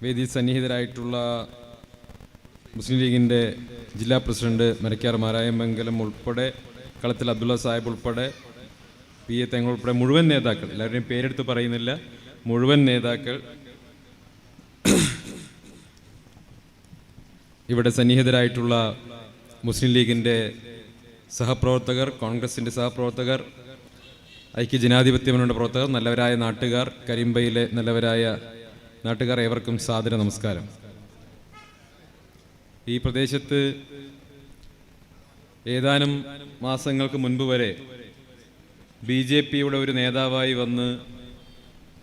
വേദി സന്നിഹിതരായിട്ടുള്ള മുസ്ലിം ലീഗിന്റെ ജില്ലാ പ്രസിഡന്റ് മരക്കാർ മാരായമംഗലം ഉൾപ്പെടെ കളത്തിൽ അബ്ദുള്ള സാഹിബ് ഉൾപ്പെടെ പി എ തങ്ങൾ ഉൾപ്പെടെ മുഴുവൻ നേതാക്കൾ എല്ലാവരുടെയും പേരെടുത്ത് പറയുന്നില്ല മുഴുവൻ നേതാക്കൾ ഇവിടെ സന്നിഹിതരായിട്ടുള്ള മുസ്ലിം ലീഗിന്റെ സഹപ്രവർത്തകർ കോൺഗ്രസിന്റെ സഹപ്രവർത്തകർ ഐക്യ ജനാധിപത്യ മുന്നണിയുടെ പ്രവർത്തകർ നല്ലവരായ നാട്ടുകാർ കരിമ്പയിലെ നല്ലവരായ നാട്ടുകാർ ഏവർക്കും സാദര നമസ്കാരം. ഈ പ്രദേശത്ത് ഏതാനും മാസങ്ങൾക്ക് മുൻപ് വരെ ബി ജെ പിയുടെ ഒരു നേതാവായി വന്ന്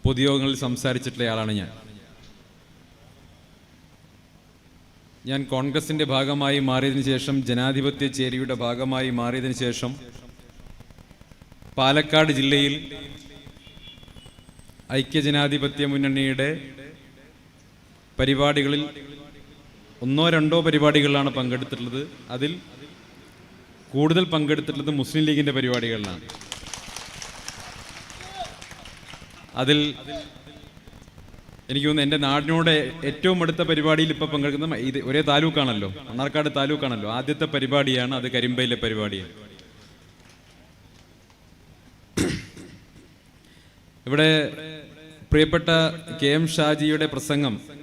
പൊതുയോഗങ്ങളിൽ സംസാരിച്ചിട്ടുള്ളയാളാണ് ഞാൻ. ഞാൻ കോൺഗ്രസിന്റെ ഭാഗമായി മാറിയതിനു ശേഷം ജനാധിപത്യ ചേരിയുടെ ഭാഗമായി മാറിയതിനു ശേഷം പാലക്കാട് ജില്ലയിൽ ഐക്യജനാധിപത്യ മുന്നണിയുടെ പരിപാടികളിൽ ഒന്നോ രണ്ടോ പരിപാടികളിലാണ് പങ്കെടുത്തിട്ടുള്ളത്. അതിൽ കൂടുതൽ പങ്കെടുത്തിട്ടുള്ളത് മുസ്ലിം ലീഗിന്റെ പരിപാടികളിലാണ്. അതിൽ എനിക്ക് തോന്നുന്നു എന്റെ നാടിനോട് ഏറ്റവും അടുത്ത പരിപാടിയിൽ ഇപ്പോൾ പങ്കെടുക്കുന്ന ഇത് ഒരേ താലൂക്കാണല്ലോ. മണ്ണാർക്കാട് താലൂക്കാണല്ലോ. ആദ്യത്തെ പരിപാടിയാണ് അത് കരിമ്പയിലെ പരിപാടിയാണ് ഇവിടെ പ്രിയപ്പെട്ട കെ എം ഷാജിയുടെ പ്രസംഗം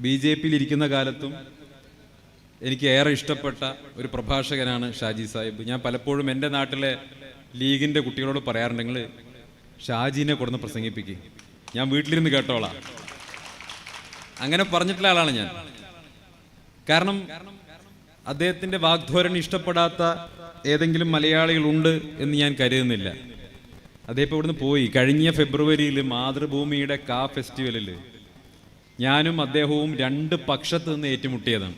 ബി ജെ പിയിൽ ഇരിക്കുന്ന കാലത്തും എനിക്ക് ഏറെ ഇഷ്ടപ്പെട്ട ഒരു പ്രഭാഷകനാണ് ഷാജി സാഹിബ്. ഞാൻ പലപ്പോഴും എന്റെ നാട്ടിലെ ലീഗിന്റെ കുട്ടികളോട് പറയാറുണ്ട് നിങ്ങൾ ഷാജിനെ കൊടുന്ന് പ്രസംഗിപ്പിക്കും. ഞാൻ വീട്ടിലിരുന്ന് കേട്ടോളാം. അങ്ങനെ പറഞ്ഞിട്ടുള്ള ആളാണ് ഞാൻ. കാരണം അദ്ദേഹത്തിന്റെ വാഗ്ധോരണി ഇഷ്ടപ്പെടാത്ത ഏതെങ്കിലും മലയാളികളുണ്ട് എന്ന് ഞാൻ കരുതുന്നില്ല. അദ്ദേഹം ഇവിടുന്ന് പോയി. കഴിഞ്ഞ ഫെബ്രുവരിയിൽ മാതൃഭൂമിയുടെ കാ ഫെസ്റ്റിവലിൽ ഞാനും അദ്ദേഹവും രണ്ട് പക്ഷത്ത് നിന്ന് ഏറ്റുമുട്ടിയതാണ്.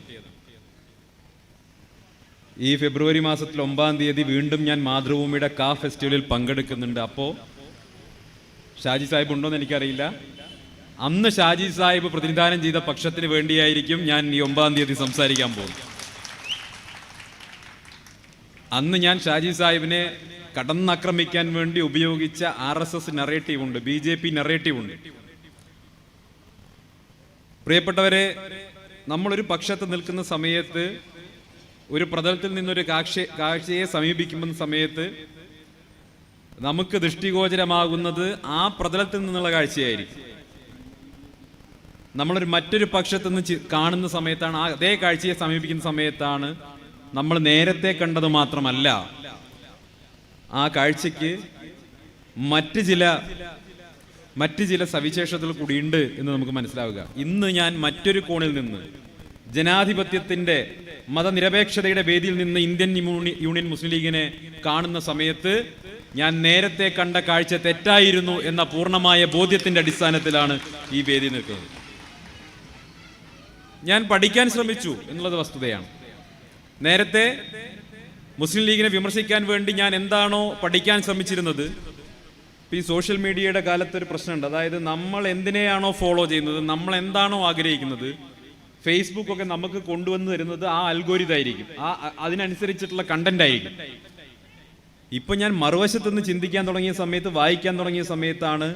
ഈ ഫെബ്രുവരി മാസത്തിൽ ഒമ്പതാം തീയതി വീണ്ടും ഞാൻ മാതൃഭൂമിയുടെ കാ ഫെസ്റ്റിവലിൽ പങ്കെടുക്കുന്നുണ്ട്. അപ്പോൾ ഷാജി സാഹിബ് ഉണ്ടോ എന്ന് എനിക്കറിയില്ല. അന്ന് ഷാജി സാഹിബ് പ്രതിനിധാനം ചെയ്ത പക്ഷത്തിന് വേണ്ടിയായിരിക്കും ഞാൻ ഈ ഒമ്പതാം തീയതി സംസാരിക്കാൻ പോകുന്നത്. അന്ന് ഞാൻ ഷാജി സാഹിബിനെ കടന്നാക്രമിക്കാൻ വേണ്ടി ഉപയോഗിച്ച ആർ എസ് എസ് നെറേറ്റീവ് ഉണ്ട് ബി ജെ പി നെറേറ്റീവ് ഉണ്ട്. പ്രിയപ്പെട്ടവരെ നമ്മളൊരു പക്ഷത്ത് നിൽക്കുന്ന സമയത്ത് ഒരു പ്രതലത്തിൽ നിന്നൊരു കാക്ഷ കാഴ്ചയെ സമീപിക്കുന്ന സമയത്ത് നമുക്ക് ദൃഷ്ടിഗോചരമാകുന്നത് ആ പ്രതലത്തിൽ നിന്നുള്ള കാഴ്ചയായിരിക്കും. നമ്മളൊരു മറ്റൊരു പക്ഷത്ത് നിന്ന് കാണുന്ന സമയത്താണ് ആ അതേ കാഴ്ചയെ സമീപിക്കുന്ന സമയത്താണ് നമ്മൾ നേരത്തെ കണ്ടത് മാത്രമല്ല ആ കാഴ്ചയ്ക്ക് മറ്റ് ചില മറ്റ് ചില സവിശേഷതകൾ കൂടിയുണ്ട് എന്ന് നമുക്ക് മനസ്സിലാവുക. ഇന്ന് ഞാൻ മറ്റൊരു കോണിൽ നിന്ന് ജനാധിപത്യത്തിന്റെ മതനിരപേക്ഷതയുടെ വേദിയിൽ നിന്ന് ഇന്ത്യൻ യൂണിയൻ മുസ്ലിം ലീഗിനെ കാണുന്ന സമയത്ത് ഞാൻ നേരത്തെ കണ്ട കാഴ്ച തെറ്റായിരുന്നു എന്ന പൂർണമായ ബോധ്യത്തിന്റെ അടിസ്ഥാനത്തിലാണ് ഈ വേദി നിൽക്കുന്നത്. ഞാൻ പഠിക്കാൻ ശ്രമിച്ചു എന്നുള്ളത് വസ്തുതയാണ്. നേരത്തെ മുസ്ലിം ലീഗിനെ വിമർശിക്കാൻ വേണ്ടി ഞാൻ എന്താണോ പഠിക്കാൻ ശ്രമിച്ചിരുന്നത് ഈ സോഷ്യൽ മീഡിയയുടെ കാലത്ത് ഒരു പ്രശ്നമുണ്ട്. അതായത് നമ്മൾ എന്തിനെയാണോ ഫോളോ ചെയ്യുന്നത് നമ്മൾ എന്താണോ ആഗ്രഹിക്കുന്നത് ഫേസ്ബുക്ക് ഒക്കെ നമുക്ക് കൊണ്ടുവന്ന് തരുന്നത് ആ അൽഗോരിതായിരിക്കും ആ അതിനനുസരിച്ചിട്ടുള്ള കണ്ടന്റ് ആയിരിക്കും. ഇപ്പൊ ഞാൻ മറുവശത്ത് നിന്ന് ചിന്തിക്കാൻ തുടങ്ങിയ സമയത്ത് വായിക്കാൻ തുടങ്ങിയ സമയത്താണ്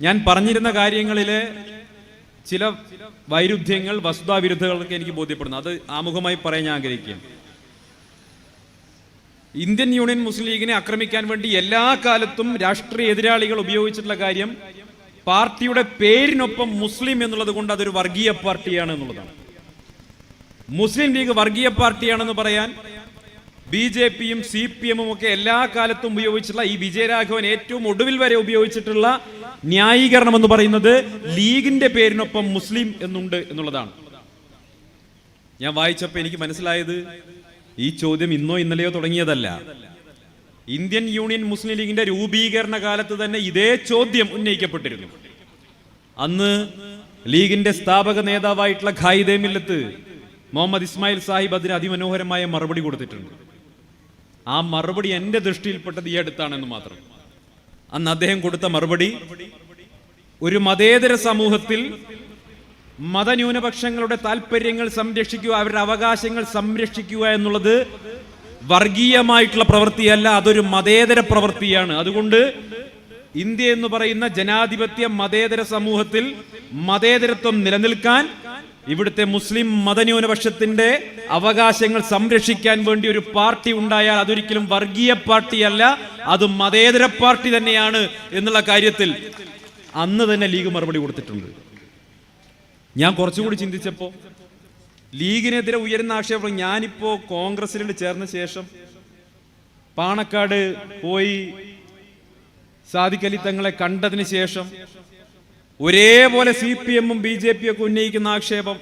ഞാൻ പറഞ്ഞിരുന്ന കാര്യങ്ങളിലെ ചില വൈരുദ്ധ്യങ്ങൾ വസ്തുതാവിരുദ്ധങ്ങളൊക്കെ എനിക്ക് ബോധ്യപ്പെടുന്നു അത് ആമുഖമായി പറയാൻ ഞാൻ ആഗ്രഹിക്കുകയാണ്. ഇന്ത്യൻ യൂണിയൻ മുസ്ലിം ലീഗിനെ ആക്രമിക്കാൻ വേണ്ടി എല്ലാ കാലത്തും രാഷ്ട്രീയ എതിരാളികൾ ഉപയോഗിച്ചിട്ടുള്ള കാര്യം പാർട്ടിയുടെ പേരിനൊപ്പം മുസ്ലിം എന്നുള്ളത് കൊണ്ട് അതൊരു വർഗീയ പാർട്ടിയാണ് എന്നുള്ളതാണ്. മുസ്ലിം ലീഗ് വർഗീയ പാർട്ടിയാണെന്ന് പറയാൻ ബി ജെ പിയും സി പി എമ്മും ഒക്കെ എല്ലാ കാലത്തും ഉപയോഗിച്ചിട്ടുള്ള ഈ വിജയരാഘവൻ ഏറ്റവും ഒടുവിൽ വരെ ഉപയോഗിച്ചിട്ടുള്ള ന്യായീകരണം എന്ന് പറയുന്നത് ലീഗിന്റെ പേരിനൊപ്പം മുസ്ലിം എന്നുണ്ട് എന്നുള്ളതാണ്. ഞാൻ വായിച്ചപ്പോൾ എനിക്ക് മനസ്സിലായത് ഈ ചോദ്യം ഇന്നോ ഇന്നലെയോ തുടങ്ങിയതല്ല. ഇന്ത്യൻ യൂണിയൻ മുസ്ലിം ലീഗിന്റെ രൂപീകരണ കാലത്ത് തന്നെ ഇതേ ചോദ്യം ഉന്നയിക്കപ്പെട്ടിരുന്നു. അന്ന് ലീഗിന്റെ സ്ഥാപക നേതാവായിട്ടുള്ള ഖായിദേ മില്ലത്ത് മുഹമ്മദ് ഇസ്മായിൽ സാഹിബ് അതിന് അതിമനോഹരമായ മറുപടി കൊടുത്തിട്ടുണ്ട്. ആ മറുപടി എന്റെ ദൃഷ്ടിയിൽപ്പെട്ടത് ഈ അടുത്താണെന്ന് മാത്രം. അന്ന് അദ്ദേഹം കൊടുത്ത മറുപടി ഒരു മതേതര സമൂഹത്തിൽ മതന്യൂനപക്ഷങ്ങളുടെ താല്പര്യങ്ങൾ സംരക്ഷിക്കുക അവരുടെ അവകാശങ്ങൾ സംരക്ഷിക്കുക എന്നുള്ളത് വർഗീയമായിട്ടുള്ള പ്രവൃത്തിയല്ല അതൊരു മതേതര പ്രവൃത്തിയാണ്. അതുകൊണ്ട് ഇന്ത്യ എന്ന് പറയുന്ന ജനാധിപത്യ മതേതര സമൂഹത്തിൽ മതേതരത്വം നിലനിൽക്കാൻ ഇവിടുത്തെ മുസ്ലിം മതന്യൂനപക്ഷത്തിന്റെ അവകാശങ്ങൾ സംരക്ഷിക്കാൻ വേണ്ടി ഒരു പാർട്ടി ഉണ്ടായാൽ അതൊരിക്കലും വർഗീയ പാർട്ടിയല്ല അത് മതേതര പാർട്ടി തന്നെയാണ് എന്നുള്ള കാര്യത്തിൽ അന്ന് തന്നെ ലീഗ് മറുപടി കൊടുത്തിട്ടുണ്ട്. ഞാൻ കുറച്ചുകൂടി ചിന്തിച്ചപ്പോൾ ലീഗിനെതിരെ ഉയരുന്ന ആക്ഷേപം ഞാനിപ്പോൾ കോൺഗ്രസിൽ ചേർന്ന ശേഷം പാണക്കാട് പോയി സാദിഖലി തങ്ങളെ കണ്ടതിന് ശേഷം ഒരേപോലെ സി പി എമ്മും ബി ജെ പി ഒക്കെ ഉന്നയിക്കുന്ന ആക്ഷേപം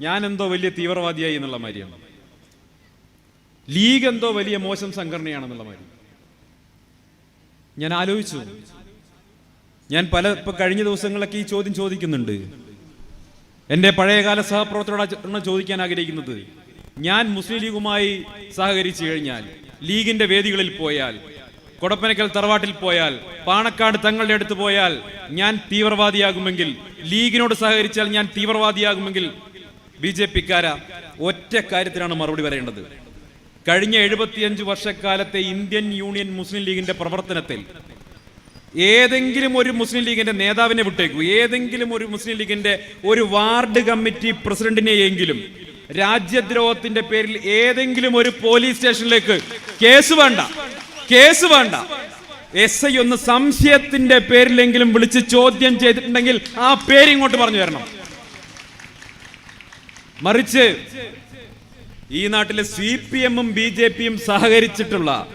ഞാൻ എന്തോ വലിയ തീവ്രവാദിയായി എന്നുള്ള മാതിരിയാണ്. ലീഗ് എന്തോ വലിയ മോശം സംഘടനയാണെന്നുള്ള മാതിരി. ഞാൻ ആലോചിച്ചു. ഞാൻ പല ഇപ്പൊ കഴിഞ്ഞ ദിവസങ്ങളൊക്കെ ഈ ചോദ്യം ചോദിക്കുന്നുണ്ട്. എന്റെ പഴയകാല സഹപ്രവർത്തകരോടാണ് ചോദിക്കാൻ ആഗ്രഹിക്കുന്നത് ഞാൻ മുസ്ലിം ലീഗുമായി സഹകരിച്ചു കഴിഞ്ഞാൽ ലീഗിന്റെ വേദികളിൽ പോയാൽ കൊടപ്പനക്കൽ തറവാട്ടിൽ പോയാൽ പാണക്കാട് തങ്ങളുടെ അടുത്ത് പോയാൽ ഞാൻ തീവ്രവാദിയാകുമെങ്കിൽ ലീഗിനോട് സഹകരിച്ചാൽ ഞാൻ തീവ്രവാദിയാകുമെങ്കിൽ ബി ജെ പിക്കാര ഒറ്റ കാര്യത്തിനാണ് മറുപടി പറയേണ്ടത്. കഴിഞ്ഞ എഴുപത്തിയഞ്ച് വർഷക്കാലത്തെ ഇന്ത്യൻ യൂണിയൻ മുസ്ലിം ലീഗിന്റെ പ്രവർത്തനത്തിൽ ഏതെങ്കിലും ഒരു മുസ്ലിം ലീഗിന്റെ നേതാവിനെ വിട്ടേക്കൂ. ഏതെങ്കിലും ഒരു മുസ്ലിം ലീഗിന്റെ ഒരു വാർഡ് കമ്മിറ്റി പ്രസിഡന്റിനെയെങ്കിലും രാജ്യദ്രോഹത്തിന്റെ പേരിൽ ഏതെങ്കിലും ഒരു പോലീസ് സ്റ്റേഷനിലേക്ക് കേസ് വേണ്ട. കേസ് വേണ്ട. എസ് ഐ ഒന്ന് സംശയത്തിന്റെ പേരിലെങ്കിലും വിളിച്ച് ചോദ്യം ചെയ്തിട്ടുണ്ടെങ്കിൽ ആ പേര് ഇങ്ങോട്ട് പറഞ്ഞു തരണം. മറിച്ച് ഈ നാട്ടിലെ സി പി എമ്മും ബി ജെ പിയും സഹകരിച്ചിട്ടുള്ള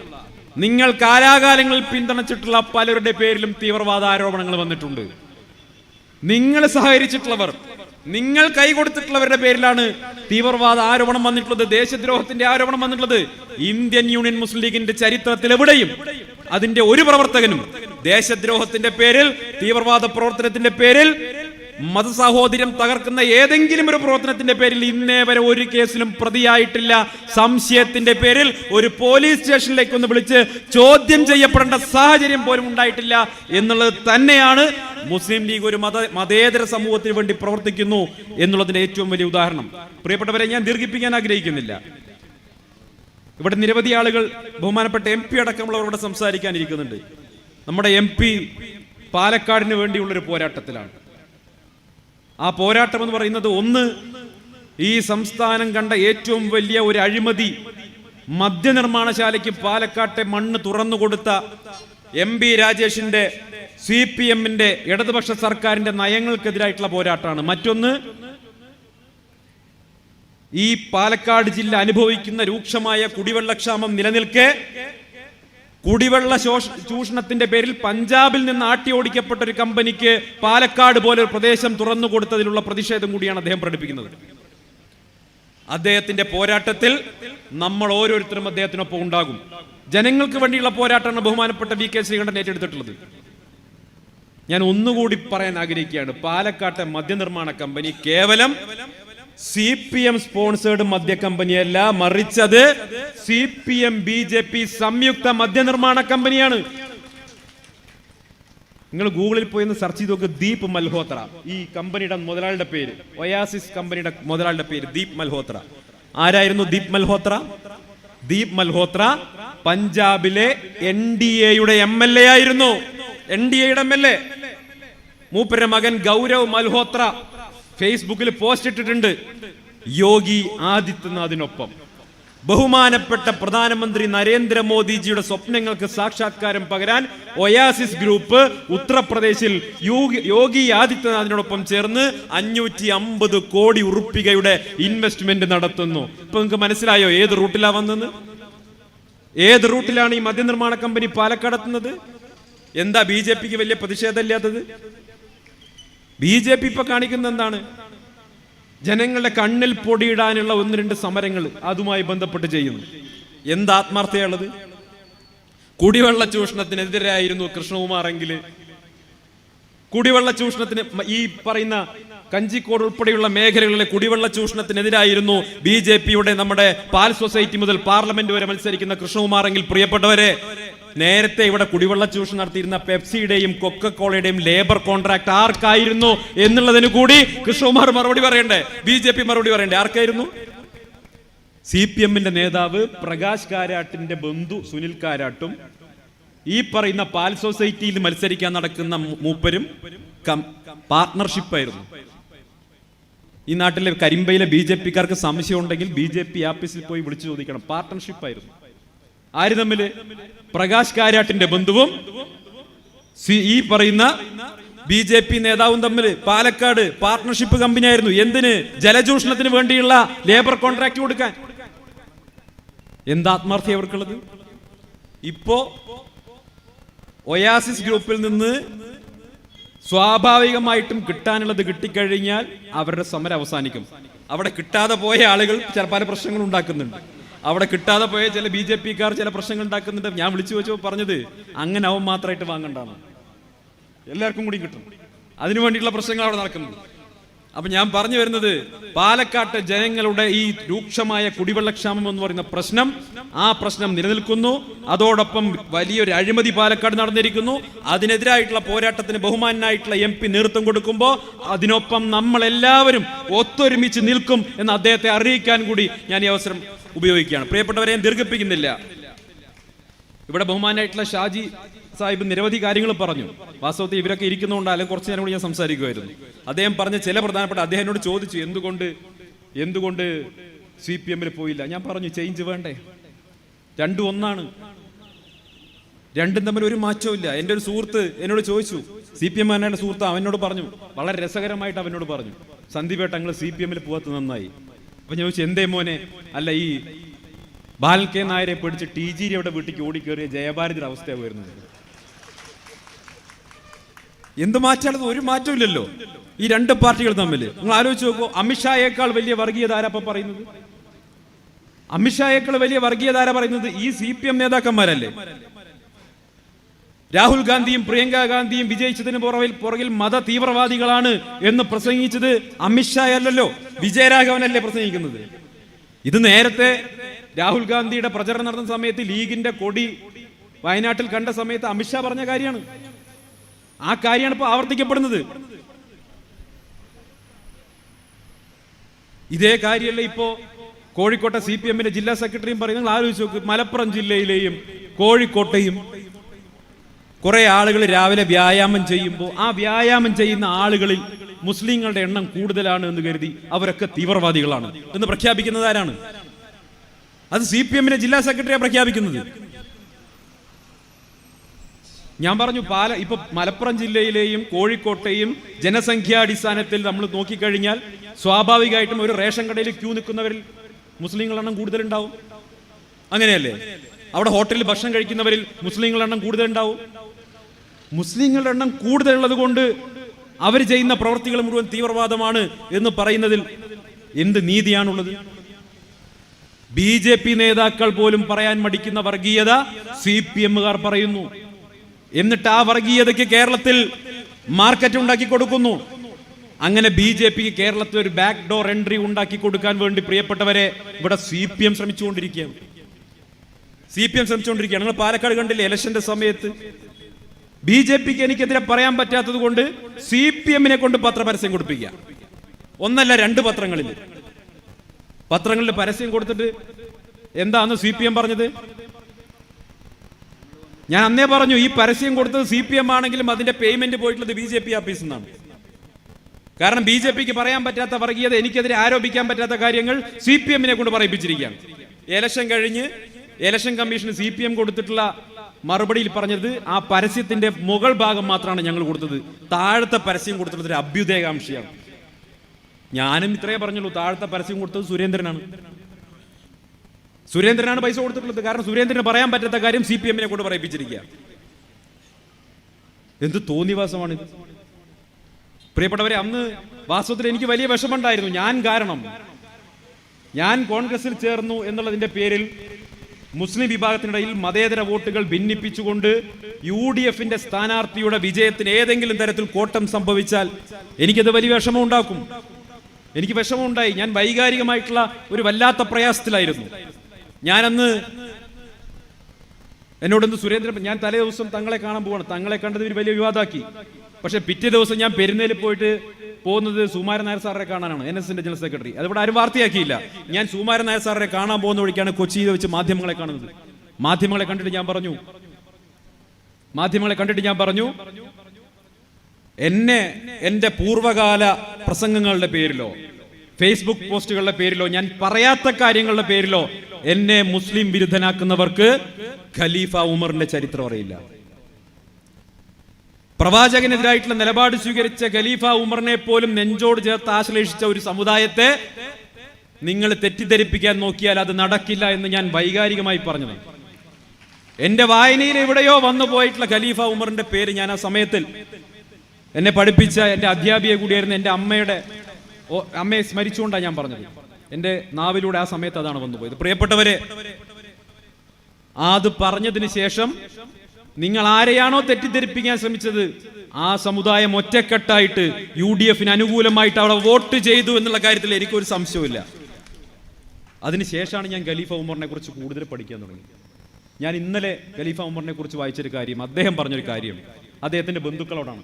നിങ്ങൾ കാലാകാലങ്ങളിൽ പിന്തുണച്ചിട്ടുള്ള പലരുടെ പേരിലും തീവ്രവാദ ആരോപണങ്ങൾ വന്നിട്ടുണ്ട്. നിങ്ങൾ സഹകരിച്ചിട്ടുള്ളവർ നിങ്ങൾ കൈ കൊടുത്തിട്ടുള്ളവരുടെ പേരിലാണ് തീവ്രവാദ ആരോപണം വന്നിട്ടുള്ളത് ദേശദ്രോഹത്തിന്റെ ആരോപണം വന്നിട്ടുള്ളത്. ഇന്ത്യൻ യൂണിയൻ മുസ്ലിം ലീഗിന്റെ ചരിത്രത്തിൽ എവിടെയും അതിന്റെ ഒരു പ്രവർത്തകനും ദേശദ്രോഹത്തിന്റെ പേരിൽ തീവ്രവാദ പ്രവർത്തനത്തിന്റെ പേരിൽ മതസഹോദര്യം തകർക്കുന്ന ഏതെങ്കിലും ഒരു പ്രവർത്തനത്തിന്റെ പേരിൽ ഇന്നേ വരെ ഒരു കേസിലും പ്രതിയായിട്ടില്ല. സംശയത്തിന്റെ പേരിൽ ഒരു പോലീസ് സ്റ്റേഷനിലേക്ക് ഒന്ന് വിളിച്ച് ചോദ്യം ചെയ്യപ്പെടേണ്ട സാഹചര്യം പോലും ഉണ്ടായിട്ടില്ല എന്നുള്ളത് തന്നെയാണ് മുസ്ലിം ലീഗ് ഒരു മത മതേതര സമൂഹത്തിന് വേണ്ടി പ്രവർത്തിക്കുന്നു എന്നുള്ളതിന്റെ ഏറ്റവും വലിയ ഉദാഹരണം. പ്രിയപ്പെട്ടവരെ ഞാൻ ദീർഘിപ്പിക്കാൻ ആഗ്രഹിക്കുന്നില്ല. ഇവിടെ നിരവധി ആളുകൾ ബഹുമാനപ്പെട്ട എം പി അടക്കമുള്ളവരോട് സംസാരിക്കാനിരിക്കുന്നുണ്ട്. നമ്മുടെ എം പി പാലക്കാടിന് വേണ്ടിയുള്ളൊരു പോരാട്ടത്തിലാണ്. ആ പോരാട്ടം എന്ന് പറയുന്നത് ഒന്ന് ഈ സംസ്ഥാനം കണ്ട ഏറ്റവും വലിയ ഒരു അഴിമതി മദ്യനിർമ്മാണശാലയ്ക്ക് പാലക്കാട്ടെ മണ്ണ് തുറന്നു കൊടുത്ത എം ബി രാജേഷിന്റെ സി പി എമ്മിന്റെ ഇടതുപക്ഷ സർക്കാരിന്റെ നയങ്ങൾക്കെതിരായിട്ടുള്ള പോരാട്ടമാണ്. മറ്റൊന്ന് ഈ പാലക്കാട് ജില്ല അനുഭവിക്കുന്ന രൂക്ഷമായ കുടിവെള്ളക്ഷാമം നിലനിൽക്കെ കുടിവെള്ള ശോഷ ചൂഷണത്തിന്റെ പേരിൽ പഞ്ചാബിൽ നിന്ന് ആട്ടി ഓടിക്കപ്പെട്ട ഒരു കമ്പനിക്ക് പാലക്കാട് പോലെ ഒരു പ്രദേശം തുറന്നു കൊടുത്തതിലുള്ള പ്രതിഷേധം കൂടിയാണ് അദ്ദേഹം പ്രകടിപ്പിക്കുന്നത്. അദ്ദേഹത്തിന്റെ പോരാട്ടത്തിൽ നമ്മൾ ഓരോരുത്തരും അദ്ദേഹത്തിനൊപ്പം ഉണ്ടാകും. ജനങ്ങൾക്ക് വേണ്ടിയുള്ള പോരാട്ടമാണ് ബഹുമാനപ്പെട്ട വി കെ ശ്രീകണ്ഠൻ ഏറ്റെടുത്തിട്ടുള്ളത്. ഞാൻ ഒന്നുകൂടി പറയാൻ ആഗ്രഹിക്കുകയാണ്. പാലക്കാട്ടെ മദ്യനിർമ്മാണ കമ്പനി കേവലം സി പി എം സ്പോൺസേഡ് മദ്യ കമ്പനിയല്ല മറിച്ചത് C P M B J P സംയുക്ത മദ്യനിർമ്മാണ കമ്പനിയാണ്. നിങ്ങൾ ഗൂഗിളിൽ പോയി ഒന്ന് സെർച്ച് ചെയ്ത് നോക്ക് ദീപ് മൽഹോത്ര. ഈ കമ്പനിയുടെ മുതലാളിയുടെ പേര് ഒയാസിസ് കമ്പനിയുടെ മുതലാളിയുടെ പേര് ദീപ് മൽഹോത്ര. ആരായിരുന്നു ദീപ് മൽഹോത്ര? ദീപ് മൽഹോത്ര പഞ്ചാബിലെ എൻ ഡി എയുടെ എം എൽ എ ആയിരുന്നു. എൻ ഡി എയുടെ എം എൽ എ. മൂപ്പരുടെ മകൻ ഗൗരവ് മൽഹോത്ര. ഫേസ്ബുക്കിൽ പോസ്റ്റ് ഇട്ടിട്ടുണ്ട്. യോഗി ആദിത്യനാഥിനൊപ്പം. ബഹുമാനപ്പെട്ട പ്രധാനമന്ത്രി നരേന്ദ്രമോദിജിയുടെ സ്വപ്നങ്ങൾക്ക് സാക്ഷാത്കാരം പകരാൻ ഒയാസിസ് ഗ്രൂപ്പ് ഉത്തർപ്രദേശിൽ യോഗി ആദിത്യനാഥിനോടൊപ്പം ചേർന്ന് അഞ്ഞൂറ്റി അമ്പത് കോടി ഉറുപ്പികയുടെ ഇൻവെസ്റ്റ്മെന്റ് നടത്തുന്നു. ഇപ്പൊ നിങ്ങൾക്ക് മനസ്സിലായോ ഏത് റൂട്ടിലാ വന്നത്? ഏത് റൂട്ടിലാണ് ഈ മദ്യനിർമ്മാണ കമ്പനി പാലക്കാടെത്തുന്നത് എന്താ ബി ജെ പിക്ക് വലിയ പ്രതിഷേധമില്ലാത്തത് ബി ജെ പി ഇപ്പൊ കാണിക്കുന്നത് എന്താണ്? ജനങ്ങളുടെ കണ്ണിൽ പൊടിയിടാനുള്ള ഒന്ന് രണ്ട് സമരങ്ങൾ അതുമായി ബന്ധപ്പെട്ട് ചെയ്യുന്നു. എന്ത് ആത്മാർത്ഥയുള്ളത് കുടിവെള്ള ചൂഷണത്തിനെതിരായിരുന്നു കൃഷ്ണകുമാറെങ്കിൽ. കുടിവെള്ള ചൂഷണത്തിന് ഈ പറയുന്ന കഞ്ചിക്കോട് ഉൾപ്പെടെയുള്ള മേഖലകളിലെ കുടിവെള്ള ചൂഷണത്തിനെതിരായിരുന്നു ബി ജെ പിയുടെ നമ്മുടെ പാൽ സൊസൈറ്റി മുതൽ പാർലമെന്റ് വരെ മത്സരിക്കുന്ന കൃഷ്ണകുമാറെങ്കിൽ പ്രിയപ്പെട്ടവരെ നേരത്തെ ഇവിടെ കുടിവെള്ള ചൂഷണം നടത്തിയിരുന്ന പെപ്സിയുടെയും കൊക്കക്കോളയുടെയും ലേബർ കോൺട്രാക്ട് ആർക്കായിരുന്നു എന്നുള്ളതിന് കൂടി കൃഷ്ണകുമാർ മറുപടി പറയണ്ടേ? ബി ജെ പി മറുപടി പറയണ്ടേ? ആർക്കായിരുന്നു? സി പി എമ്മിന്റെ നേതാവ് പ്രകാശ് കാരാട്ടിന്റെ ബന്ധു സുനിൽ കാരാട്ടും ഈ പറയുന്ന പാൽ സൊസൈറ്റിയിൽ മത്സരിക്കാൻ നടക്കുന്ന മൂപ്പരും പാർട്ണർഷിപ്പ് ആയിരുന്നു ഈ നാട്ടിലെ കരിമ്പയിലെ ബി ജെ പിക്കാർക്ക് സംശയം ഉണ്ടെങ്കിൽ ബി ജെ പി ആഫീസിൽ പോയി വിളിച്ചു ചോദിക്കണം. പാർട്ട്ണർഷിപ്പായിരുന്നു. ആര് തമ്മിൽ? പ്രകാശ് കാര്യാട്ടിന്റെ ബന്ധുവും ഈ പറയുന്ന ബി ജെ പി നേതാവും തമ്മിൽ പാലക്കാട് പാർട്ട്ണർഷിപ്പ് കമ്പനിയായിരുന്നു എന്തിന്? ജലചൂഷണത്തിന് വേണ്ടിയുള്ള ലേബർ കോൺട്രാക്ട് കൊടുക്കാൻ. എന്താ ആത്മാർത്ഥി അവർക്കുള്ളത്? ഇപ്പോ ഒയാസിസ് ഗ്രൂപ്പിൽ നിന്ന് സ്വാഭാവികമായിട്ടും കിട്ടാനുള്ളത് കിട്ടിക്കഴിഞ്ഞാൽ അവരുടെ സമരം അവസാനിക്കും. അവിടെ കിട്ടാതെ പോയ ആളുകൾ ചില പല പ്രശ്നങ്ങൾ ഉണ്ടാക്കുന്നുണ്ട്. അവിടെ കിട്ടാതെ പോയ ചില ബി ജെ പിക്കാർ ചില പ്രശ്നങ്ങൾ ഉണ്ടാക്കുന്നുണ്ട്. ഞാൻ വിളിച്ചു വെച്ചോ പറഞ്ഞത് അങ്ങനെ അവൻ മാത്രമായിട്ട് വാങ്ങണ്ടാണ് എല്ലാവർക്കും കൂടി കിട്ടും. അതിനു വേണ്ടിയിട്ടുള്ള പ്രശ്നങ്ങൾ അവിടെ നടക്കുന്നുണ്ട്. അപ്പൊ ഞാൻ പറഞ്ഞു വരുന്നത് പാലക്കാട്ട് ജനങ്ങളുടെ ഈ രൂക്ഷമായ കുടിവെള്ളക്ഷാമം എന്ന് പറയുന്ന പ്രശ്നം ആ പ്രശ്നം നിലനിൽക്കുന്നു. അതോടൊപ്പം വലിയൊരു അഴിമതി പാലക്കാട് നടന്നിരിക്കുന്നു. അതിനെതിരായിട്ടുള്ള പോരാട്ടത്തിന് ബഹുമാനായിട്ടുള്ള എം പി നേതൃത്വം കൊടുക്കുമ്പോൾ അതിനൊപ്പം നമ്മളെല്ലാവരും ഒത്തൊരുമിച്ച് നിൽക്കും എന്ന് അദ്ദേഹത്തെ അറിയിക്കാൻ കൂടി ഞാൻ ഈ അവസരം ഉപയോഗിക്കുകയാണ്. പ്രിയപ്പെട്ടവരെ ഞാൻ ദീർഘിപ്പിക്കുന്നില്ല. ഇവിടെ ബഹുമാനായിട്ടുള്ള ഷാജി സാഹിബ് നിരവധി കാര്യങ്ങൾ പറഞ്ഞു. വാസ്തവത്തിൽ ഇവരൊക്കെ ഇരിക്കുന്നതുകൊണ്ട് അല്ലെങ്കിൽ കുറച്ച് നേരം കൂടി ഞാൻ സംസാരിക്കുമായിരുന്നു. അദ്ദേഹം പറഞ്ഞ ചില പ്രധാനപ്പെട്ട അദ്ദേഹത്തിനോട് ചോദിച്ചു എന്തുകൊണ്ട് എന്തുകൊണ്ട് സി പി എമ്മിൽ പോയില്ല? ഞാൻ പറഞ്ഞു ചേഞ്ച് വേണ്ടേ. രണ്ടും ഒന്നാണ്. രണ്ടും തമ്മിൽ ഒരു മാറ്റവും ഇല്ല. എന്റെ ഒരു സുഹൃത്ത് എന്നോട് ചോദിച്ചു. സി പി എം സുഹൃത്ത് അവനോട് പറഞ്ഞു. വളരെ രസകരമായിട്ട് അവനോട് പറഞ്ഞു. സന്ദീപേട്ടങ്ങൾ സി പി എമ്മിൽ പോകാത്ത നന്നായി. അപ്പൊ ഞാൻ ചോദിച്ചു എന്തേ മോനെ? അല്ല ഈ ബാലൻ കെ നായരെ പിടിച്ച് ടി ജി അവിടെ വീട്ടിലേക്ക് ഓടിക്കേറിയ ജയഭാരതിയുടെ അവസ്ഥയാണ് വരുന്നത്. എന്ത് മാറ്റാണത് ഒരു മാറ്റമില്ലല്ലോ ഈ രണ്ട് പാർട്ടികൾ തമ്മിൽ. നിങ്ങൾ ആലോചിച്ച് നോക്കൂ അമിത്ഷായേക്കാൾ വലിയ വർഗീയത ആരാ പറയുന്നത്? അമിത്ഷായേക്കാൾ വലിയ വർഗീയത ആരാ പറയുന്നത്? ഈ സി പി എം നേതാക്കന്മാരല്ലേ. രാഹുൽ ഗാന്ധിയും പ്രിയങ്ക ഗാന്ധിയും വിജയിച്ചതിന് പുറകിൽ പുറകിൽ മത തീവ്രവാദികളാണ് എന്ന് പ്രസംഗിച്ചത് അമിത്ഷാ അല്ലല്ലോ. വിജയരാഘവനല്ലേ പ്രസംഗിക്കുന്നത്. ഇത് നേരത്തെ രാഹുൽ ഗാന്ധിയുടെ പ്രചരണം നടന്ന സമയത്ത് ലീഗിന്റെ കൊടി വയനാട്ടിൽ കണ്ട സമയത്ത് അമിത്ഷാ പറഞ്ഞ കാര്യമാണ്. ആ കാര്യമാണ് ഇപ്പൊ ആവർത്തിക്കപ്പെടുന്നത്. ഇതേ കാര്യമല്ല ഇപ്പോ കോഴിക്കോട്ടെ സി പി എമ്മിന്റെ ജില്ലാ സെക്രട്ടറിയും പറയുന്നത്. ആലോചിച്ച് നോക്ക് മലപ്പുറം ജില്ലയിലെയും കോഴിക്കോട്ടെയും കുറെ ആളുകൾ രാവിലെ വ്യായാമം ചെയ്യുമ്പോൾ ആ വ്യായാമം ചെയ്യുന്ന ആളുകളിൽ മുസ്ലിങ്ങളുടെ എണ്ണം കൂടുതലാണ് എന്ന് കരുതി അവരൊക്കെ തീവ്രവാദികളാണ് എന്ന് പ്രഖ്യാപിക്കുന്നത് ആരാണ്? അത് സി പി എമ്മിന്റെ ജില്ലാ സെക്രട്ടറിയാണ് പ്രഖ്യാപിക്കുന്നത്. ഞാൻ പറഞ്ഞു പാല ഇപ്പൊ മലപ്പുറം ജില്ലയിലെയും കോഴിക്കോട്ടെയും ജനസംഖ്യാടിസ്ഥാനത്തിൽ നമ്മൾ നോക്കിക്കഴിഞ്ഞാൽ സ്വാഭാവികമായിട്ടും ഒരു റേഷൻ കടയിൽ ക്യൂ നിൽക്കുന്നവരിൽ മുസ്ലിങ്ങളെണ്ണം കൂടുതലുണ്ടാവും. അങ്ങനെയല്ലേ? അവിടെ ഹോട്ടലിൽ ഭക്ഷണം കഴിക്കുന്നവരിൽ മുസ്ലിങ്ങളെണ്ണം കൂടുതലുണ്ടാവും. മുസ്ലിങ്ങളുടെ എണ്ണം കൂടുതലുള്ളത് കൊണ്ട് അവർ ചെയ്യുന്ന പ്രവർത്തികൾ മുഴുവൻ തീവ്രവാദമാണ് എന്ന് പറയുന്നതിൽ എന്ത് നീതിയാണുള്ളത്? ബി ജെ പി നേതാക്കൾ പോലും പറയാൻ മടിക്കുന്ന വർഗീയത സി പി എമ്മുകാർ പറയുന്നു. എന്നിട്ട് ആ വർഗീയതയ്ക്ക് കേരളത്തിൽ മാർക്കറ്റ് ഉണ്ടാക്കി കൊടുക്കുന്നു. അങ്ങനെ ബി ജെ പിക്ക് കേരളത്തിൽ ഒരു ബാക്ക് ഡോർ എൻട്രി ഉണ്ടാക്കി കൊടുക്കാൻ വേണ്ടി പ്രിയപ്പെട്ടവരെ ഇവിടെ സി പി എം ശ്രമിച്ചുകൊണ്ടിരിക്കുകയാണ്. സി പി എം ശ്രമിച്ചുകൊണ്ടിരിക്കുകയാണ്. നിങ്ങൾ പാലക്കാട് കണ്ടില്ലേ ഇലക്ഷന്റെ സമയത്ത് ബി ജെ പിക്ക് എനിക്കെതിരെ പറയാൻ പറ്റാത്തത് കൊണ്ട് സി പി എമ്മിനെ കൊണ്ട് പത്രപരസ്യം കൊടുപ്പിക്കുക. ഒന്നല്ല രണ്ട് പത്രങ്ങളിൽ. പത്രങ്ങളിൽ പരസ്യം കൊടുത്തിട്ട് എന്താന്ന് സി പി എം പറഞ്ഞത്? ഞാൻ അന്നേ പറഞ്ഞു ഈ പരസ്യം കൊടുത്തത് സി പി എം ആണെങ്കിലും അതിന്റെ പേയ്മെന്റ് പോയിട്ടുള്ളത് ബി ജെ പി ഓഫീസിൽ നിന്നാണ്. കാരണം ബി ജെ പിക്ക് പറയാൻ പറ്റാത്ത വർഗീയത എനിക്കെതിരെ ആരോപിക്കാൻ പറ്റാത്ത കാര്യങ്ങൾ സി പി എമ്മിനെ കൊണ്ട് പറയിപ്പിച്ചിരിക്കുകയാണ്. ഇലക്ഷൻ കഴിഞ്ഞ് ഇലക്ഷൻ കമ്മീഷന് സി പി എം കൊടുത്തിട്ടുള്ള മറുപടിയിൽ പറഞ്ഞത് ആ പരസ്യത്തിന്റെ മുകൾ ഭാഗം മാത്രമാണ് ഞങ്ങൾ കൊടുത്തത്. താഴത്തെ പരസ്യം കൊടുത്തിട്ടുള്ളത് ഒരു അഭ്യുദയകാംക്ഷിയാണ്. ഞാനും ഇത്രയേ പറഞ്ഞുള്ളൂ. താഴത്തെ പരസ്യം കൊടുത്തത് സുരേന്ദ്രനാണ്. സുരേന്ദ്രനാണ് പൈസ കൊടുത്തിട്ടുള്ളത്. കാരണം സുരേന്ദ്രന് പറയാൻ പറ്റാത്ത കാര്യം സി പി എമ്മിനെ കൊണ്ട് പറയിപ്പിച്ചിരിക്കുക. എന്ത് തോന്നിവാസമാണ്? പ്രിയപ്പെട്ടവരെ അന്ന് വാസ്തവത്തിൽ എനിക്ക് വലിയ വിഷമമുണ്ടായിരുന്നു. ഞാൻ കാരണം ഞാൻ കോൺഗ്രസിൽ ചേർന്നു എന്നുള്ളതിന്റെ പേരിൽ മുസ്ലിം വിഭാഗത്തിനിടയിൽ മതേതര വോട്ടുകൾ ഭിന്നിപ്പിച്ചുകൊണ്ട് യു ഡി എഫിന്റെ സ്ഥാനാർത്ഥിയുടെ വിജയത്തിന് ഏതെങ്കിലും തരത്തിൽ കോട്ടം സംഭവിച്ചാൽ എനിക്കത് വലിയ വിഷമം ഉണ്ടാക്കും എനിക്ക് വിഷമമുണ്ടായി. ഞാൻ വൈകാരികമായിട്ടുള്ള ഒരു വല്ലാത്ത പ്രയാസത്തിലായിരുന്നു. ഞാനന്ന് എന്നോടൊന്ന് സുരേന്ദ്രൻ ഞാൻ തലേ ദിവസം തങ്ങളെ കാണാൻ പോവാണ്. തങ്ങളെ കണ്ടത് ഒരു വലിയ വിവാദമാക്കി പക്ഷെ പിറ്റേ ദിവസം ഞാൻ പെരുന്നേൽ പോയിട്ട് പോകുന്നത് സുമാരൻ നായർ സാറിനെ കാണാനാണ് എൻ എസ് ജനറൽ സെക്രട്ടറി. അതിവിടെ ആരും വാർത്തയാക്കിയില്ല. ഞാൻ സുമാരൻ നായർ സാറിനെ കാണാൻ പോകുന്ന വഴിക്കാണ് കൊച്ചിയിൽ വെച്ച് മാധ്യമങ്ങളെ കാണുന്നത്. മാധ്യമങ്ങളെ കണ്ടിട്ട് ഞാൻ പറഞ്ഞു. മാധ്യമങ്ങളെ കണ്ടിട്ട് ഞാൻ പറഞ്ഞു എന്നെ എന്റെ പൂർവകാല പ്രസംഗങ്ങളുടെ പേരിലോ ഫേസ്ബുക്ക് പോസ്റ്റുകളുടെ പേരിലോ ഞാൻ പറയാത്ത കാര്യങ്ങളുടെ പേരിലോ എന്നെ മുസ്ലിം വിരുദ്ധനാക്കുന്നവർക്ക് ഖലീഫ ഉമറിന്റെ ചരിത്രം അറിയില്ല. പ്രവാചകനെതിരായിട്ടുള്ള നിലപാട് സ്വീകരിച്ച ഖലീഫ ഉമറിനെ പോലും നെഞ്ചോട് ചേർത്ത് ആശ്ലേഷിച്ച ഒരു സമുദായത്തെ നിങ്ങൾ തെറ്റിദ്ധരിപ്പിക്കാൻ നോക്കിയാൽ അത് നടക്കില്ല എന്ന് ഞാൻ വൈകാരികമായി പറഞ്ഞത് എന്റെ വായനയിൽ എവിടെയോ വന്നു പോയിട്ടുള്ള ഖലീഫ ഉമറിന്റെ പേര് ഞാൻ ആ സമയത്തിൽ എന്നെ പഠിപ്പിച്ച എന്റെ അധ്യാപിക കൂടിയായിരുന്ന എന്റെ അമ്മയുടെ അമ്മയെ സ്മരിച്ചുകൊണ്ടാണ് ഞാൻ പറഞ്ഞത്. എന്റെ നാവിലൂടെ ആ സമയത്ത് അതാണ് വന്നു പോയത്. പ്രിയപ്പെട്ടവരെ അത് പറഞ്ഞതിന് ശേഷം നിങ്ങൾ ആരെയാണോ തെറ്റിദ്ധരിപ്പിക്കാൻ ശ്രമിച്ചത്? ആ സമുദായം ഒറ്റക്കെട്ടായിട്ട് യു ഡി എഫിന് അനുകൂലമായിട്ട് അവിടെ വോട്ട് ചെയ്തു എന്നുള്ള കാര്യത്തിൽ എനിക്കൊരു സംശയമില്ല അതിനുശേഷമാണ് ഞാൻ ഖലീഫ ഉമറിനെ കുറിച്ച് കൂടുതൽ പഠിക്കാൻ തുടങ്ങിയത് ഞാൻ ഇന്നലെ ഖലീഫ ഉമറിനെ കുറിച്ച് വായിച്ചൊരു കാര്യം അദ്ദേഹം പറഞ്ഞൊരു കാര്യം. അദ്ദേഹത്തിന്റെ ബന്ധുക്കളോടാണ്.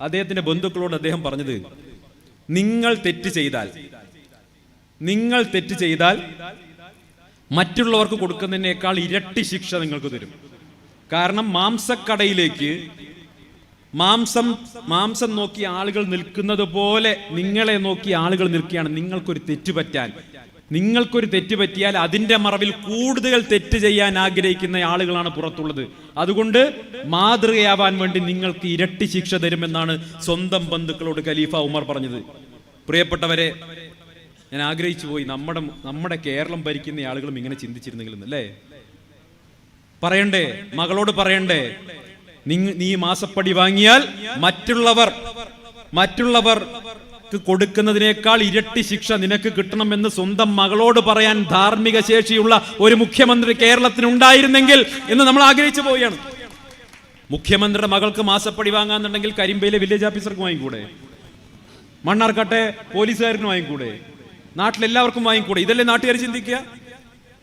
അദ്ദേഹത്തിന്റെ ബന്ധുക്കളോട് അദ്ദേഹം പറഞ്ഞത് നിങ്ങൾ തെറ്റ് ചെയ്താൽ നിങ്ങൾ തെറ്റ് ചെയ്താൽ മറ്റുള്ളവർക്ക് കൊടുക്കുന്നതിനേക്കാൾ ഇരട്ടി ശിക്ഷ നിങ്ങൾക്ക് തരും. കാരണം മാംസക്കടയിലേക്ക് മാംസം മാംസം നോക്കി ആളുകൾ നിൽക്കുന്നത് പോലെ നിങ്ങളെ നോക്കി ആളുകൾ നിൽക്കുകയാണ്. നിങ്ങൾക്കൊരു തെറ്റ് പറ്റാൻ നിങ്ങൾക്കൊരു തെറ്റ് പറ്റിയാൽ അതിന്റെ മറവിൽ കൂടുതൽ തെറ്റ് ചെയ്യാൻ ആഗ്രഹിക്കുന്ന ആളുകളാണ് പുറത്തുള്ളത്. അതുകൊണ്ട് മാതൃകയാവാൻ വേണ്ടി നിങ്ങൾക്ക് ഇരട്ടി ശിക്ഷ തരുമെന്നാണ് സ്വന്തം ബന്ധുക്കളോട് ഖലീഫ ഉമർ പറഞ്ഞത്. പ്രിയപ്പെട്ടവരെ ഞാൻ ആഗ്രഹിച്ചു പോയി നമ്മുടെ നമ്മുടെ കേരളം ഭരിക്കുന്ന ആളുകളും ഇങ്ങനെ ചിന്തിച്ചിരുന്നെങ്കിലും അല്ലേ? പറയണ്ടേ? മകളോട് പറയണ്ടേ? നീ മാസപ്പടി വാങ്ങിയാൽ മറ്റുള്ളവർ മറ്റുള്ളവർ കൊടുക്കുന്നതിനേക്കാൾ ഇരട്ടി ശിക്ഷ നിനക്ക് കിട്ടണമെന്ന് സ്വന്തം മകളോട് പറയാൻ ധാർമ്മിക ശേഷിയുള്ള ഒരു മുഖ്യമന്ത്രി കേരളത്തിന് ഉണ്ടായിരുന്നെങ്കിൽ എന്ന് നമ്മൾ ആഗ്രഹിച്ചു പോവുകയാണ്. മുഖ്യമന്ത്രിയുടെ മകൾക്ക് മാസപ്പടി വാങ്ങാന്നുണ്ടെങ്കിൽ കരിമ്പയിലെ വില്ലേജ് ഓഫീസർക്ക് വാങ്ങിക്കൂടെ? മണ്ണാർക്കാട്ടെ പോലീസുകാരന് വാങ്ങിക്കൂടെ? നാട്ടിലെല്ലാവർക്കും വാങ്ങിക്കൂടെ? ഇതല്ലേ നാട്ടുകാർ ചിന്തിക്കുക?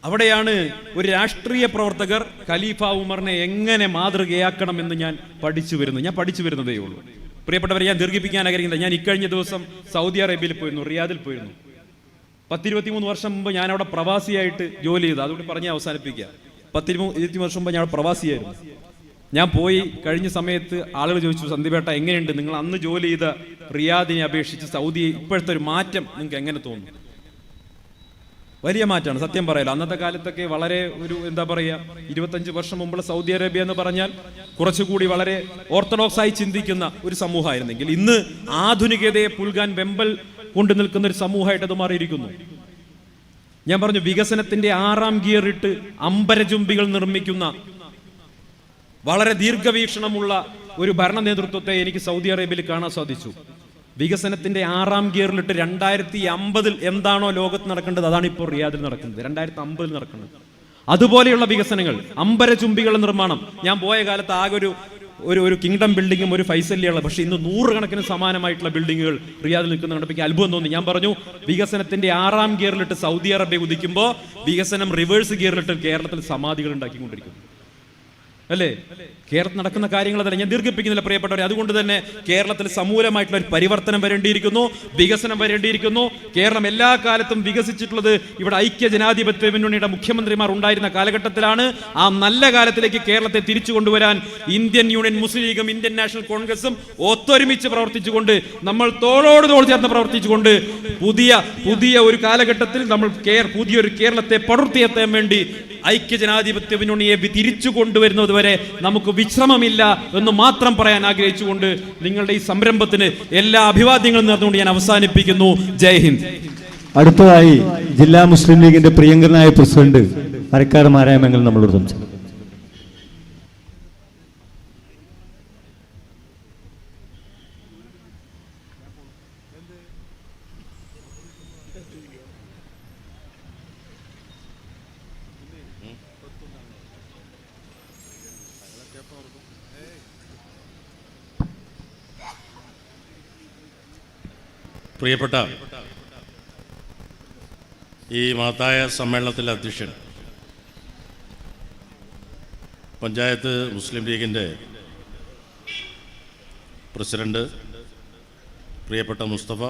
അവിടെയാണ് ഒരു രാഷ്ട്രീയ പ്രവർത്തകർ ഖലീഫ ഉമറിനെ എങ്ങനെ മാതൃകയാക്കണം എന്ന് ഞാൻ പഠിച്ചു വരുന്നു. ഞാൻ പഠിച്ചു വരുന്നതേ ഉള്ളൂ. പ്രിയപ്പെട്ടവരെ ഞാൻ ദീർഘിപ്പിക്കാൻ ആഗ്രഹിക്കുന്നത് ഞാൻ ഇക്കഴിഞ്ഞ ദിവസം സൗദി അറേബ്യയിൽ പോയിരുന്നു റിയാദിൽ പോയിരുന്നു. പത്തിരുപത്തി മൂന്ന് വർഷം മുമ്പ് ഞാൻ അവിടെ പ്രവാസിയായിട്ട് ജോലി ചെയ്തു. അതുകൊണ്ട് പറഞ്ഞ് അവസാനിപ്പിക്കുക പത്തിരുപത് ഇരുപത്തി വർഷം മുമ്പ് ഞാൻ പ്രവാസിയായിരുന്നു. ഞാൻ പോയി കഴിഞ്ഞ സമയത്ത് ആളുകൾ ചോദിച്ചു സന്ദീപേട്ട എങ്ങനെയുണ്ട്? നിങ്ങൾ അന്ന് ജോലി ചെയ്ത റിയാദിനെ അപേക്ഷിച്ച് സൗദി ഇപ്പോഴത്തെ ഒരു മാറ്റം നിങ്ങൾക്ക് എങ്ങനെ തോന്നുന്നു? വലിയ മാറ്റമാണ്. സത്യം പറയല അന്നത്തെ കാലത്തൊക്കെ വളരെ ഒരു എന്താ പറയുക ഇരുപത്തഞ്ച് വർഷം മുമ്പുള്ള സൗദി അറേബ്യ എന്ന് പറഞ്ഞാൽ കുറച്ചുകൂടി വളരെ ഓർത്തഡോക്സ് ആയി ചിന്തിക്കുന്ന ഒരു സമൂഹമായിരുന്നെങ്കിൽ ഇന്ന് ആധുനികതയെ പുൽകാൻ വെമ്പൽ കൊണ്ടു നിൽക്കുന്ന ഒരു സമൂഹമായിട്ട് അത് മാറിയിരിക്കുന്നു. ഞാൻ പറഞ്ഞു വികസനത്തിന്റെ ആറാം ഗിയർ ഇട്ട് അമ്പരചുംബികൾ നിർമ്മിക്കുന്ന വളരെ ദീർഘവീക്ഷണമുള്ള ഒരു ഭരണ നേതൃത്വത്തെ എനിക്ക് സൗദി അറേബ്യയിൽ കാണാൻ സാധിച്ചു. വികസനത്തിന്റെ ആറാം ഗിയറിലിട്ട് രണ്ടായിരത്തി അമ്പതിൽ എന്താണോ ലോകത്ത് നടക്കേണ്ടത് അതാണ് ഇപ്പോൾ റിയാദിൽ നടക്കുന്നത്. രണ്ടായിരത്തി അമ്പതിൽ നടക്കുന്നത്. അതുപോലെയുള്ള വികസനങ്ങൾ അമ്പരചുംബികളുടെ നിർമ്മാണം. ഞാൻ പോയ കാലത്ത് ആകെ ഒരു ഒരു ഒരു കിങ്ഡം ബിൽഡിങ്ങും ഒരു ഫൈസല്യാണ് പക്ഷെ ഇന്ന് നൂറുകണക്കിന് സമാനമായിട്ടുള്ള ബിൽഡിങ്ങുകൾ റിയാദിൽ നിൽക്കുന്ന കണ്ടപ്പോൾ അത്ഭുതം തോന്നി. ഞാൻ പറഞ്ഞു വികസനത്തിന്റെ ആറാം ഗിയറിലിട്ട് സൗദി അറേബ്യ ഉദിക്കുമ്പോൾ വികസനം റിവേഴ്സ് ഗിയറിലിട്ട് കേരളത്തിൽ സമാധികൾ ഉണ്ടാക്കിക്കൊണ്ടിരിക്കുന്നു അല്ലേ? കേരളത്തിൽ നടക്കുന്ന കാര്യങ്ങൾ തന്നെ ഞാൻ ദീർഘിപ്പിക്കുന്നില്ല പ്രിയപ്പെട്ടവരെ. അതുകൊണ്ട് തന്നെ കേരളത്തിൽ സമൂലമായിട്ടുള്ള ഒരു പരിവർത്തനം വരേണ്ടിയിരിക്കുന്നു വികസനം വരേണ്ടിയിരിക്കുന്നു. കേരളം എല്ലാ കാലത്തും വികസിച്ചിട്ടുള്ളത് ഇവിടെ ഐക്യ ജനാധിപത്യ മുന്നണിയുടെ മുഖ്യമന്ത്രിമാർ ഉണ്ടായിരുന്ന കാലഘട്ടത്തിലാണ്. ആ നല്ല കാലത്തിലേക്ക് കേരളത്തെ തിരിച്ചു കൊണ്ടുവരാൻ ഇന്ത്യൻ യൂണിയൻ മുസ്ലിം ലീഗും ഇന്ത്യൻ നാഷണൽ കോൺഗ്രസും ഒത്തൊരുമിച്ച് പ്രവർത്തിച്ചുകൊണ്ട് നമ്മൾ തോളോട് തോൾ ചേർന്ന് പ്രവർത്തിച്ചുകൊണ്ട് പുതിയ പുതിയ ഒരു കാലഘട്ടത്തിൽ നമ്മൾ പുതിയൊരു കേരളത്തെ പടർത്തിയെത്താൻ വേണ്ടി ഐക്യ ജനാധിപത്യ മുന്നണിയെ തിരിച്ചു കൊണ്ടുവരുന്നത് വരെ നമുക്ക് വിശ്രമമില്ല എന്ന് മാത്രം പറയാൻ ആഗ്രഹിച്ചുകൊണ്ട് നിങ്ങളുടെ ഈ സംരംഭത്തിന് എല്ലാ അഭിവാദ്യങ്ങളും നേർന്നുകൊണ്ട് ഞാൻ അവസാനിപ്പിക്കുന്നു. ജയ് ഹിന്ദ്. അടുത്തതായി ജില്ലാ മുസ്ലിം ലീഗിന്റെ പ്രിയങ്കരനായ പ്രസിഡന്റ് അരക്കാട് മാരായമംഗൽ നമ്മളോട് സംസാരിക്കും. പ്രിയപ്പെട്ട ഈ മഹത്തായ സമ്മേളനത്തിലെ അധ്യക്ഷൻ പഞ്ചായത്ത് മുസ്ലിം ലീഗിന്റെ പ്രസിഡന്റ് പ്രിയപ്പെട്ട മുസ്തഫ